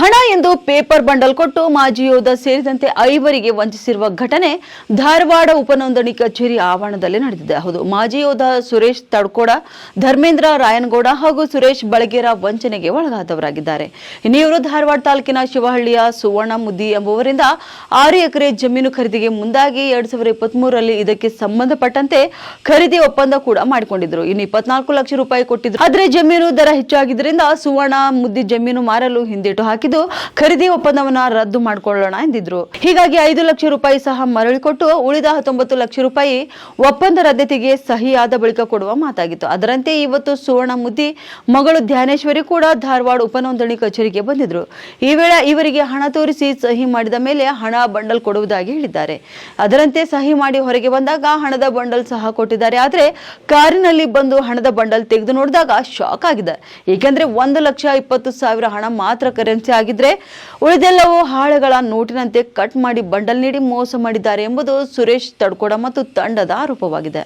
ಹಣ ಎಂದು paper bundle ಕೊಟ್ಟು ಮಾಜಿ ಯೋಧ ಸೇರಿದಂತೆ ಐವರಿಗೆ ವಂಚಿಸಿರುವ ಘಟನೆ ಧಾರವಾಡ ಉಪನೋಂದಣಿ ಕಚೇರಿ ಆವರಣದಲ್ಲಿ ನಡೆದಿದೆ. ಹೌದು, ಮಾಜಿ ಯೋಧ ಸುರೇಶ್ ತಡ್ಕೋಡ, ಧರ್ಮೇಂದ್ರ ರಾಯನಗೌಡ ಹಾಗೂ ಸುರೇಶ್ ಬಳಗೇರ ವಂಚನೆಗೆ ಒಳಗಾದವರಾಗಿದ್ದಾರೆ. ಇನ್ನಿವರು ಧಾರವಾಡ ತಾಲೂಕಿನ ಶಿವಹಳ್ಳಿಯ ಸುವರ್ಣ ಮುದ್ದಿ ಎಂಬುವರಿಂದ ಆರು ಎಕರೆ ಜಮೀನು ಖರೀದಿಗೆ ಮುಂದಾಗಿ ಎರಡ್ ಸಾವಿರದ ಇಪ್ಪತ್ಮೂರರಲ್ಲಿ ಇದಕ್ಕೆ ಸಂಬಂಧಪಟ್ಟಂತೆ ಖರೀದಿ ಒಪ್ಪಂದ ಕೂಡ ಮಾಡಿಕೊಂಡಿದ್ರು ಇನ್ನು ಇಪ್ಪತ್ನಾಲ್ಕು ಲಕ್ಷ ರೂಪಾಯಿ ಕೊಟ್ಟಿದ್ರು. ಆದರೆ ಜಮೀನು ದರ ಹೆಚ್ಚಾಗಿದ್ದರಿಂದ ಸುವರ್ಣ ಮುದ್ದಿ ಜಮೀನು ಮಾರಲು ಹಿಂದೇಟು ಹಾಕಿದ್ದು ಖರೀದಿ ಒಪ್ಪಂದವನ್ನ ರದ್ದು ಮಾಡಿಕೊಳ್ಳೋಣ ಎಂದಿದ್ರು. ಹೀಗಾಗಿ ಐದು ಲಕ್ಷ ರೂಪಾಯಿ ಸಹ ಮರಳಿ ಕೊಟ್ಟು ಉಳಿದ ಹತ್ತೊಂಬತ್ತು ಲಕ್ಷ ರೂಪಾಯಿ ಒಪ್ಪಂದ ರದ್ದತಿಗೆ ಸಹಿಯಾದ ಬಳಿಕ ಕೊಡುವ ಮಾತಾಗಿತ್ತು. ಅದರಂತೆ ಇವತ್ತು ಸುವರ್ಣ ಮುದ್ದಿ ಮಗಳು ಧ್ಯಾನೇಶ್ವರಿ ಕೂಡ ಧಾರವಾಡ ಉಪನೋಂದಣಿ ಕಚೇರಿಗೆ ಬಂದಿದ್ರು. ಈ ವೇಳೆ ಇವರಿಗೆ ಹಣ ತೋರಿಸಿ ಸಹಿ ಮಾಡಿದ ಮೇಲೆ ಹಣ ಬಂಡಲ್ ಕೊಡುವುದಾಗಿ ಹೇಳಿದ್ದಾರೆ. ಅದರಂತೆ ಸಹಿ ಮಾಡಿ ಹೊರಗೆ ಬಂದಾಗ ಹಣದ ಬಂಡಲ್ ಸಹ ಕೊಟ್ಟಿದ್ದಾರೆ. ಆದರೆ ಕಾರಿನಲ್ಲಿ ಬಂದು ಹಣದ ಬಂಡಲ್ ತೆಗೆದು ನೋಡಿದಾಗ ಶಾಕ್ ಆಗಿದೆ. ಏಕೆಂದ್ರೆ ಒಂದು ಲಕ್ಷ ಇಪ್ಪತ್ತು ಸಾವಿರ ಹಣ ಮಾತ್ರ ಕರೆನ್ಸಿ ಆಗಿದ್ರೆ ಉಳಿದೆಲ್ಲವೂ ಹಾಳೆಗಳ ನೋಟಿನಂತೆ ಕಟ್ ಮಾಡಿ ಬಂಡಲ್ ನೀಡಿ ಮೋಸ ಮಾಡಿದ್ದಾರೆ ಎಂಬುದು ಸುರೇಶ್ ತಡ್ಕೋಡ ಮತ್ತು ತಂಡದ ಆರೋಪವಾಗಿದೆ.